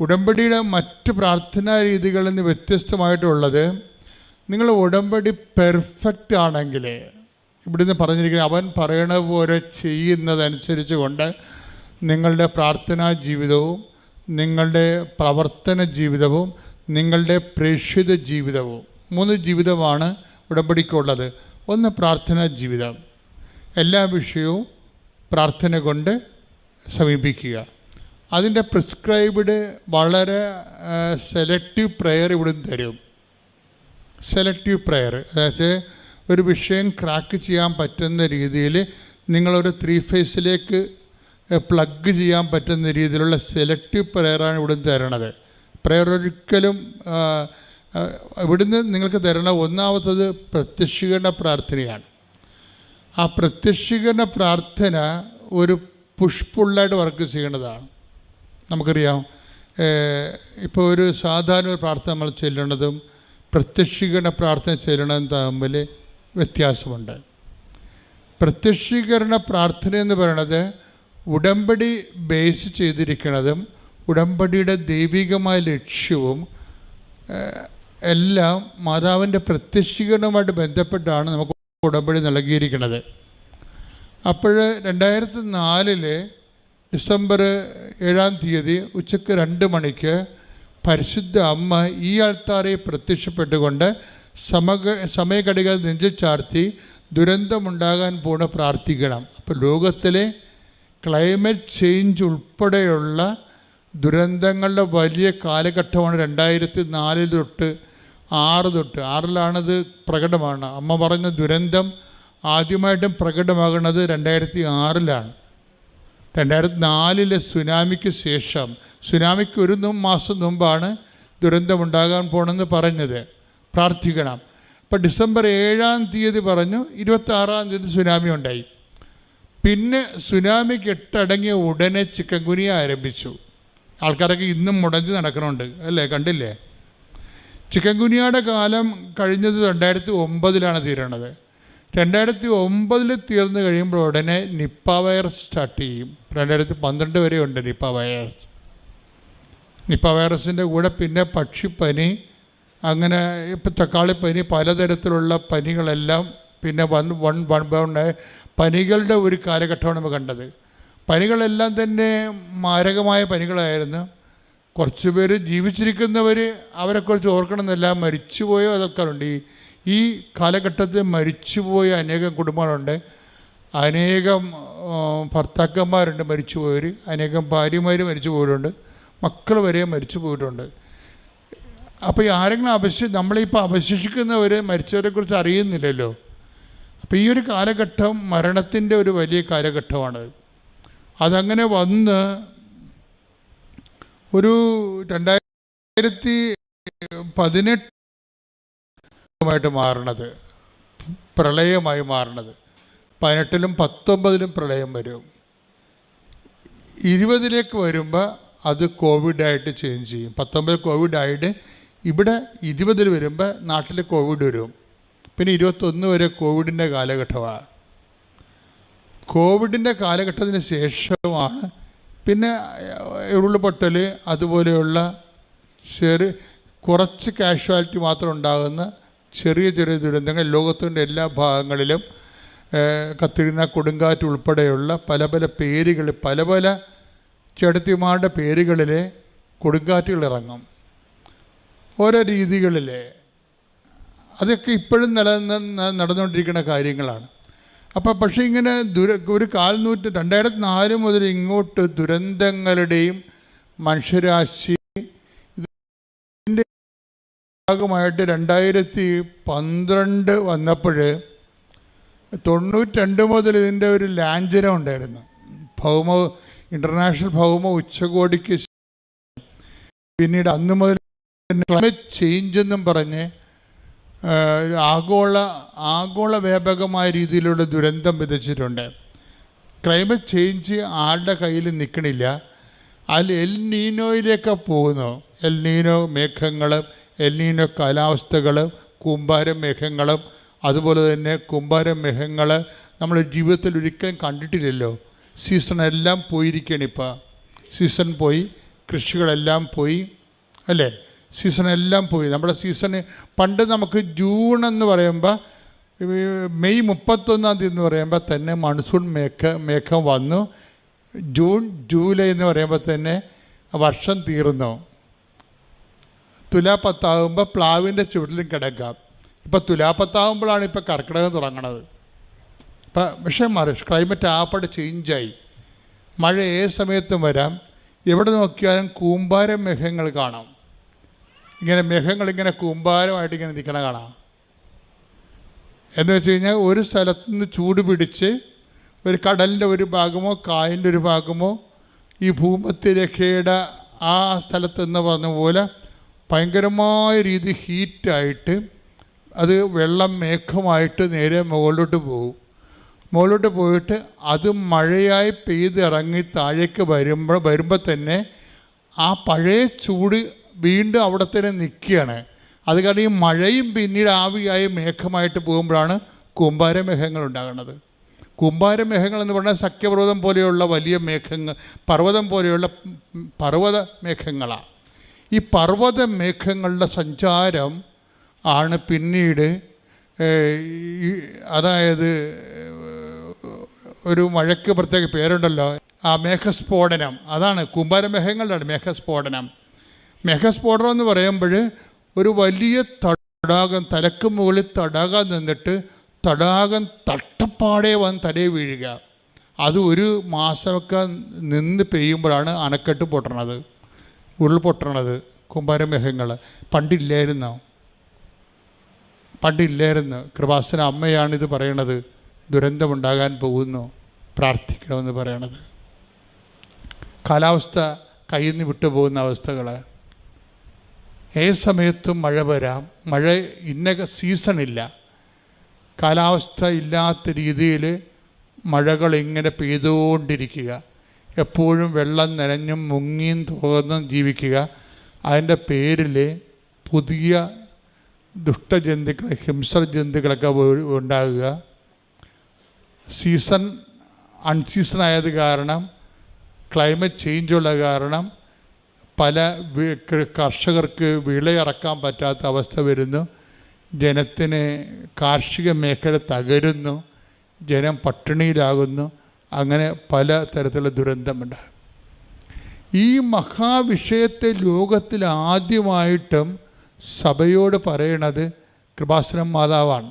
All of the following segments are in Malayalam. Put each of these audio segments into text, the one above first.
ഉടമ്പടിയുടെ മറ്റ് പ്രാർത്ഥനാ രീതികളിൽ നിന്ന് വ്യത്യസ്തമായിട്ടുള്ളത് നിങ്ങൾ ഉടമ്പടി പെർഫെക്റ്റ് ആണെങ്കിൽ ഇവിടുന്ന് പറഞ്ഞിരിക്കുന്നത് അവൻ പറയണ പോലെ ചെയ്യുന്നതനുസരിച്ച് കൊണ്ട് നിങ്ങളുടെ പ്രാർത്ഥനാ ജീവിതവും നിങ്ങളുടെ പ്രവർത്തന ജീവിതവും നിങ്ങളുടെ പ്രേക്ഷിത ജീവിതവും മൂന്ന് ജീവിതമാണ് ഉടമ്പടിക്കുള്ളത്. ഒന്ന് പ്രാർത്ഥനാ ജീവിതം. എല്ലാ വിഷയവും പ്രാർത്ഥന കൊണ്ട് സമീപിക്കുക. അതിന്റെ പ്രിസ്ക്രൈബ്ഡ് വളരെ സെലക്റ്റീവ് പ്രെയർ ഇവിടുന്ന് തരും. സെലക്റ്റീവ് പ്രെയർ അതായത് ഒരു വിഷയം ക്രാക്ക് ചെയ്യാൻ പറ്റുന്ന രീതിയിൽ നിങ്ങളൊരു ത്രീ ഫേസിലേക്ക് പ്ലഗ് ചെയ്യാൻ പറ്റുന്ന രീതിയിലുള്ള സെലക്റ്റീവ് പ്രെയറാണ് ഇവിടുന്ന് തരണത്. പ്രെയർ ഒരിക്കലും ഇവിടുന്ന് നിങ്ങൾക്ക് തരണ ഒന്നാമത്തത് പ്രത്യക്ഷീകരണ പ്രാർത്ഥനയാണ്. ആ പ്രത്യക്ഷീകരണ പ്രാർത്ഥന ഒരു പുഷ്പുള്ളായിട്ട് വർക്ക് ചെയ്യേണ്ടതാണ് നമുക്കറിയാം. ഇപ്പോൾ ഒരു സാധാരണ ഒരു പ്രാർത്ഥന നമ്മൾ ചെല്ലണതും പ്രത്യക്ഷീകരണ പ്രാർത്ഥന ചെല്ലണതും തമ്മിൽ വ്യത്യാസമുണ്ട്. പ്രത്യക്ഷീകരണ പ്രാർത്ഥന എന്ന് പറയുന്നത് ഉടമ്പടി ബേസ് ചെയ്തിരിക്കുന്നതും ഉടമ്പടിയുടെ ദൈവികമായ ലക്ഷ്യവും എല്ലാം മാതാവിന്റെ പ്രത്യക്ഷീകരണവുമായിട്ട് ബന്ധപ്പെട്ടാണ് നമുക്ക് ഉടമ്പടി നൽകിയിരിക്കുന്നത് അപ്പോൾ രണ്ടായിരത്തി നാലിൽ ഡിസംബർ ഏഴാം തീയതി ഉച്ചയ്ക്ക് രണ്ട് മണിക്ക് പരിശുദ്ധ അമ്മ ഈ ആൾത്താറെ പ്രത്യക്ഷപ്പെട്ടുകൊണ്ട് സമക സമയഘടികൾ നെഞ്ചിൽ ചാർത്തി ദുരന്തമുണ്ടാകാൻ പോണ പ്രാർത്ഥിക്കണം. അപ്പോൾ ലോകത്തിലെ ക്ലൈമറ്റ് ചേഞ്ച് ഉൾപ്പെടെയുള്ള ദുരന്തങ്ങളുടെ വലിയ കാലഘട്ടമാണ് രണ്ടായിരത്തി നാലിൽ തൊട്ട് ആറ് തൊട്ട്. ആറിലാണത് പ്രകടമാണ്. അമ്മ പറഞ്ഞ ദുരന്തം ആദ്യമായിട്ടും പ്രകടമാകുന്നത് രണ്ടായിരത്തി ആറിലാണ്. രണ്ടായിരത്തി നാലിലെ സുനാമിക്ക് ശേഷം സുനാമിക്ക് ഒരു മാസം മുമ്പാണ് ദുരന്തമുണ്ടാകാൻ പോണെന്ന് പറഞ്ഞത്. പ്രാർത്ഥിക്കണം. അപ്പം ഡിസംബർ ഏഴാം തീയതി പറഞ്ഞു ഇരുപത്തി ആറാം തീയതി സുനാമി ഉണ്ടായി. പിന്നെ സുനാമി കെട്ടടങ്ങിയ ഉടനെ ചിക്കൻ ആരംഭിച്ചു. ആൾക്കാരൊക്കെ ഇന്നും മുടഞ്ഞ് നടക്കണുണ്ട് അല്ലേ? കണ്ടില്ലേ? ചിക്കൻ കാലം കഴിഞ്ഞത് രണ്ടായിരത്തി ഒമ്പതിലാണ് തീരണത്. രണ്ടായിരത്തി ഒമ്പതിൽ തീർന്നു കഴിയുമ്പോൾ ഉടനെ നിപ്പ വൈറസ് സ്റ്റാർട്ട് ചെയ്യും. രണ്ടായിരത്തി പന്ത്രണ്ട് വരെ ഉണ്ട് നിപ്പ വൈറസ് നിപ്പ വൈറസിന്റെ കൂടെ പിന്നെ പക്ഷിപ്പനി അങ്ങനെ ഇപ്പം തക്കാളിപ്പനി പലതരത്തിലുള്ള പനികളെല്ലാം പിന്നെ വൺ വൺ വൺ പനികളുടെ ഒരു കാലഘട്ടമാണ് നമ്മൾ കണ്ടത്. പനികളെല്ലാം തന്നെ മാരകമായ പനികളായിരുന്നു. കുറച്ച് പേര് ജീവിച്ചിരിക്കുന്നവർ അവരെക്കുറിച്ച് ഓർക്കണമെന്നല്ല മരിച്ചുപോയോ അതൊക്കെ ഉണ്ട് ഈ ഈ കാലഘട്ടത്തിൽ മരിച്ചുപോയ അനേകം കുടുംബങ്ങളുണ്ട്. അനേകം ഭർത്താക്കന്മാരുണ്ട് മരിച്ചുപോയവർ അനേകം ഭാര്യമാർ മരിച്ചു പോയിട്ടുണ്ട് മക്കൾ വരെ മരിച്ചു പോയിട്ടുണ്ട് അപ്പോൾ ഈ ആരെങ്കിലും അവശി നമ്മളിപ്പോൾ അവശേഷിക്കുന്നവർ മരിച്ചവരെക്കുറിച്ച് അറിയുന്നില്ലല്ലോ. അപ്പോൾ ഈ ഒരു കാലഘട്ടം മരണത്തിന്റെ ഒരു വലിയ കാലഘട്ടമാണ്. അതങ്ങനെ വന്ന് ഒരു രണ്ടായിരത്തി പതിനെട്ടുമായിട്ട് മാറണത് പ്രളയമായി മാറണത്. പതിനെട്ടിലും പത്തൊമ്പതിലും പ്രളയം വരും. ഇരുപതിലേക്ക് വരുമ്പോൾ അത് കോവിഡായിട്ട് ചേഞ്ച് ചെയ്യും. പത്തൊമ്പത് കോവിഡായിട്ട് ഇവിടെ ഇരുപതിൽ വരുമ്പോൾ നാട്ടിൽ കോവിഡ് വരും. പിന്നെ ഇരുപത്തൊന്ന് വരെ കോവിഡിന്റെ കാലഘട്ടമാണ്. കോവിഡിന്റെ കാലഘട്ടത്തിന് ശേഷമാണ് പിന്നെ ഉരുൾപൊട്ടൽ അതുപോലെയുള്ള ചെറിയ കുറച്ച് കാഷ്വാലിറ്റി മാത്രം ഉണ്ടാകുന്ന ചെറിയ ചെറിയ ദുരന്തങ്ങൾ ലോകത്തിന്റെ എല്ലാ ഭാഗങ്ങളിലും കത്തിരിന കത്തിരുന്ന കൊടുങ്കാറ്റ് ഉൾപ്പെടെയുള്ള പല പല പേരുകൾ പല പല ചെടുത്തിമാരുടെ പേരുകളിൽ കൊടുങ്കാറ്റുകൾ ഇറങ്ങും. ഓരോ രീതികളിൽ അതൊക്കെ ഇപ്പോഴും നിലനിന്ന് നടന്നുകൊണ്ടിരിക്കുന്ന കാര്യങ്ങളാണ്. അപ്പോൾ പക്ഷേ ഇങ്ങനെ ദുര ഒരു കാൽനൂറ്റ് രണ്ടായിരത്തി നാല് മുതൽ ഇങ്ങോട്ട് ദുരന്തങ്ങളുടെയും മനുഷ്യരാശി ഭാഗമായിട്ട് രണ്ടായിരത്തി പന്ത്രണ്ട് വന്നപ്പോൾ തൊണ്ണൂറ്റിരണ്ട് മുതൽ ഇതിന്റെ ഒരു ലാഞ്ചനം ഉണ്ടായിരുന്നു. ഭൗമ ഇന്റർനാഷണൽ ഭൗമ ഉച്ചകോടിക്ക് പിന്നീട് അന്ന് മുതൽ ക്ലൈമറ്റ് ചേഞ്ച് എന്നും പറഞ്ഞ് ആഗോള ആഗോള വ്യാപകമായ രീതിയിലുള്ള ദുരന്തം വിതച്ചിട്ടുണ്ട്. ക്ലൈമറ്റ് ചേഞ്ച് ആളുടെ കയ്യിൽ നിൽക്കണില്ല. അതിൽ എൽ നീനോയിലേക്ക് പോകുന്നു. എൽ നീനോ മേഘങ്ങളും എൽ കാലാവസ്ഥകൾ കാലാവസ്ഥകളും കൂമ്പാരം മേഘങ്ങളും അതുപോലെ തന്നെ കൂമ്പാരം മേഘങ്ങൾ നമ്മൾ ജീവിതത്തിൽ ഒരിക്കലും കണ്ടിട്ടില്ലല്ലോ. സീസൺ എല്ലാം പോയിരിക്കുകയാണ് ഇപ്പോൾ സീസൺ പോയി കൃഷികളെല്ലാം പോയി അല്ലേ? സീസൺ എല്ലാം പോയി. നമ്മുടെ സീസണ് പണ്ട് നമുക്ക് ജൂൺ എന്ന് പറയുമ്പോൾ മെയ് മുപ്പത്തൊന്നാം തീയതി എന്ന് പറയുമ്പോൾ തന്നെ മൺസൂൺ മേഘ മേഘം വന്നു. ജൂൺ ജൂലൈ എന്ന് പറയുമ്പോൾ തന്നെ വർഷം തീർന്നു. തുലാപ്പത്താകുമ്പോൾ പ്ലാവിന്റെ ചുവട്ടിലും കിടക്കാം. ഇപ്പം തുലാപ്പത്താകുമ്പോഴാണ് ഇപ്പോൾ കർക്കിടകം തുടങ്ങണത്. ഇപ്പം വിഷയം മാറി ക്ലൈമറ്റ് ആപ്പാട് ചേഞ്ചായി മഴ ഏത് സമയത്തും വരാം. എവിടെ നോക്കിയാലും കൂമ്പാര മേഘങ്ങൾ കാണാം. ഇങ്ങനെ മേഘങ്ങൾ ഇങ്ങനെ കൂമ്പാരമായിട്ട് ഇങ്ങനെ നിൽക്കണ കാണാം. എന്ന് വെച്ച് കഴിഞ്ഞാൽ ഒരു സ്ഥലത്ത് നിന്ന് ചൂട് പിടിച്ച് ഒരു കടലിന്റെ ഒരു ഭാഗമോ കായലിന്റെ ഒരു ഭാഗമോ ഈ ഭൂമത്തിരേഖയുടെ ആ സ്ഥലത്ത് എന്ന് പറഞ്ഞ പോലെ ഭയങ്കരമായ രീതി ഹീറ്റായിട്ട് അത് വെള്ളം മേഘമായിട്ട് നേരെ മുകളിലോട്ട് പോകും. മുകളിലോട്ട് പോയിട്ട് അത് മഴയായി പെയ്തിറങ്ങി താഴേക്ക് വരുമ്പോൾ വരുമ്പോൾ തന്നെ ആ പഴയ ചൂട് വീണ്ടും അവിടെ തന്നെ നിൽക്കുകയാണ്. അത് കാരണം ഈ മഴയും പിന്നീട് ആവിയായി മേഘമായിട്ട് പോകുമ്പോഴാണ് കുമ്പാരമേഘങ്ങൾ ഉണ്ടാകുന്നത്. കുമ്പാരമേഘങ്ങൾ എന്ന് പറഞ്ഞാൽ സഖ്യപർവതം പോലെയുള്ള വലിയ മേഘങ്ങൾ പർവതം പോലെയുള്ള പർവത മേഘങ്ങളാണ് ഈ പർവത മേഘങ്ങളുടെ സഞ്ചാരം ആണ് പിന്നീട് അതായത് ഒരു മഴയ്ക്ക് പ്രത്യേക പേരുണ്ടല്ലോ. ആ മേഘസ്ഫോടനം. അതാണ് കുമ്പാരമേഘങ്ങളുടെ മേഘസ്ഫോടനം. മേഘസ്ഫോടനം എന്ന് പറയുമ്പോൾ ഒരു വലിയ തടാകം തലക്ക് മുകളിൽ തടാകം നിന്നിട്ട് തടാകം തട്ടപ്പാടെ വന്ന് തലയിൽ വീഴുക. അത് ഒരു മാസമൊക്കെ നിന്ന് പെയ്യുമ്പോഴാണ് അണക്കെട്ട് പൊട്ടണത്. ഉരുൾപൊട്ടണത് കുമ്പാരമേഘങ്ങൾ പണ്ടില്ലായിരുന്നു? പണ്ടില്ലായിരുന്നു. കൃപാസന അമ്മയാണ് ഇത് പറയണത്. ദുരന്തമുണ്ടാകാൻ പോകുന്നു. പ്രാർത്ഥിക്കണമെന്ന് പറയണത്. കാലാവസ്ഥ കയ്യിൽ നിന്ന് വിട്ടുപോകുന്ന അവസ്ഥകൾ ഏത് സമയത്തും മഴ വരാം. മഴ ഇന്ന സീസണില്ല. കാലാവസ്ഥ ഇല്ലാത്ത രീതിയിൽ മഴകൾ ഇങ്ങനെ പെയ്തുകൊണ്ടിരിക്കുക. എപ്പോഴും വെള്ളം നനഞ്ഞും മുങ്ങിയും തോന്നും ജീവിക്കുക. അതിന്റെ പേരിൽ പുതിയ ദുഷ്ടജന്തുക്കൾ ഹിംസ ജന്തുക്കളൊക്കെ ഉണ്ടാകുക. സീസൺ അൺസീസൺ ആയത് കാരണം ക്ലൈമറ്റ് ചേഞ്ചുള്ള കാരണം പല കർഷകർക്ക് വിള ഇറക്കാൻ പറ്റാത്ത അവസ്ഥ വരുന്നു. ജനത്തിന് കാർഷിക മേഖല തകരുന്നു. ജനം പട്ടിണിയിലാകുന്നു. അങ്ങനെ പല തരത്തിലുള്ള ദുരന്തമുണ്ട് ഈ മഹാവിഷയത്തെ ലോകത്തിൽ ആദ്യമായിട്ടും സഭയോട് പറയണത് കൃപാസനം മാതാവാണ്.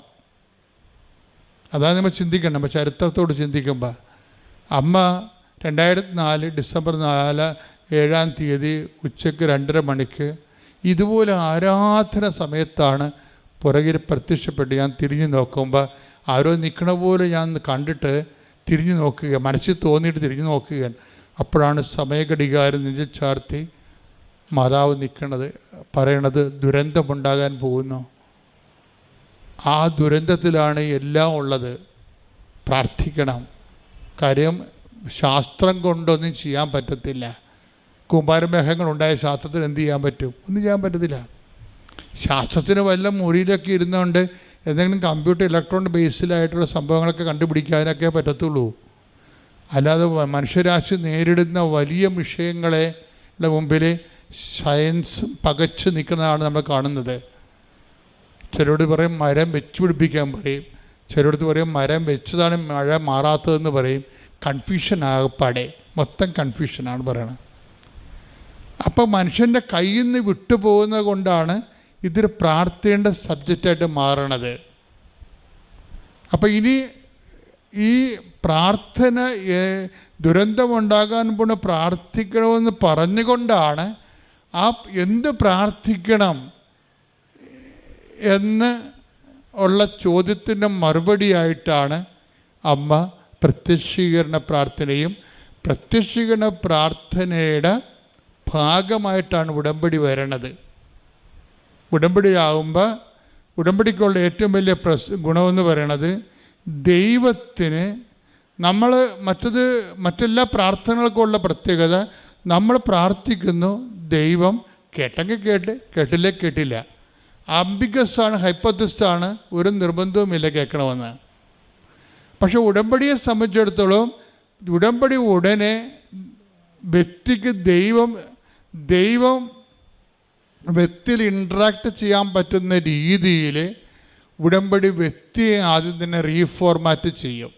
അതാണ് നമ്മൾ ചിന്തിക്കണം നമ്മൾ ചരിത്രത്തോട് ചിന്തിക്കുമ്പോൾ അമ്മ രണ്ടായിരത്തി നാല് ഡിസംബർ നാല് ഏഴാം തീയതി ഉച്ചയ്ക്ക് രണ്ടര മണിക്ക് ഇതുപോലെ ആരാധന സമയത്താണ് പുറകിൽ പ്രത്യക്ഷപ്പെട്ട് ഞാൻ തിരിഞ്ഞു നോക്കുമ്പോൾ ആരോ നിൽക്കണ പോലെ ഞാൻ കണ്ടിട്ട് തിരിഞ്ഞു നോക്കുക മനസ്സിൽ തോന്നിയിട്ട് തിരിഞ്ഞു നോക്കുകയാണ് അപ്പോഴാണ് സമയഘടികാരം നെഞ്ചിൽ ചാർത്തി മാതാവ് നിൽക്കുന്നത് പറയണത് ദുരന്തമുണ്ടാകാൻ പോകുന്നു. ആ ദുരന്തത്തിലാണ് എല്ലാം ഉള്ളത്. പ്രാർത്ഥിക്കണം. കാര്യം ശാസ്ത്രം കൊണ്ടൊന്നും ചെയ്യാൻ പറ്റത്തില്ല. കുമാരമേഹങ്ങൾ ഉണ്ടായ ശാസ്ത്രത്തിന് എന്ത് ചെയ്യാൻ പറ്റും? ഒന്നും ചെയ്യാൻ പറ്റത്തില്ല. ശാസ്ത്രത്തിന് വല്ല മുറിയിലൊക്കെ ഇരുന്നുകൊണ്ട് എന്തെങ്കിലും കമ്പ്യൂട്ടർ ഇലക്ട്രോൺ ബേസിലായിട്ടുള്ള സംഭവങ്ങളൊക്കെ കണ്ടുപിടിക്കാനൊക്കെ പറ്റത്തുള്ളൂ. അല്ലാതെ മനുഷ്യരാശി നേരിടുന്ന വലിയ വിഷയങ്ങളെ മുമ്പിൽ സയൻസ് പകച്ചു നിൽക്കുന്നതാണ് നമ്മൾ കാണുന്നത്. ചിലരോട് പറയും മരം വെച്ച് പിടിപ്പിക്കാൻ പറയും. ചിലരോട് പറയും മരം വെച്ചതാണ് മഴ മാറാത്തതെന്ന് പറയും. കൺഫ്യൂഷൻ ആകപ്പാടെ. മൊത്തം കൺഫ്യൂഷനാണ് പറയണത്. അപ്പോൾ മനുഷ്യന്റെ കയ്യിൽ നിന്ന് വിട്ടുപോകുന്നത് കൊണ്ടാണ് ഇതൊരു പ്രാർത്ഥിക്കേണ്ട സബ്ജക്റ്റായിട്ട് മാറണത്. അപ്പോൾ ഇനി ഈ പ്രാർത്ഥന ദുരന്തമുണ്ടാകാൻ പോണ പ്രാർത്ഥിക്കണമെന്ന് പറഞ്ഞുകൊണ്ടാണ് ആ എന്ത് പ്രാർത്ഥിക്കണം എന്ന് ഉള്ള ചോദ്യത്തിന്റെ മറുപടിയായിട്ടാണ് അമ്മ പ്രത്യക്ഷീകരണ പ്രാർത്ഥനയും പ്രത്യക്ഷീകരണ പ്രാർത്ഥനയുടെ ഭാഗമായിട്ടാണ് ഉടമ്പടി വരണത്. ഉടമ്പടിയാകുമ്പോൾ ഉടമ്പടിക്കുള്ള ഏറ്റവും വലിയ പ്രസ് ഗുണമെന്ന് പറയണത് ദൈവത്തിന് നമ്മൾ മറ്റത് മറ്റെല്ലാ പ്രാർത്ഥനകൾക്കുള്ള പ്രത്യേകത നമ്മൾ പ്രാർത്ഥിക്കുന്നു ദൈവം കേട്ടെങ്കിൽ കേട്ട് കേട്ടില്ലേ കേട്ടില്ല. അംബിഗസ്സാണ് ഹൈപ്പത്തിസ്റ്റാണ് ഒരു നിർബന്ധവുമില്ല കേൾക്കണമെന്ന്. പക്ഷെ ഉടമ്പടിയെ സംബന്ധിച്ചിടത്തോളം ഉടമ്പടി ഉടനെ വ്യക്തിക്ക് ദൈവം ദൈവം വ്യക്തിയിൽ ഇൻട്രാക്ട് ചെയ്യാൻ പറ്റുന്ന രീതിയിൽ ഉടമ്പടി വ്യക്തിയെ ആദ്യം തന്നെ റീഫോർമാറ്റ് ചെയ്യും.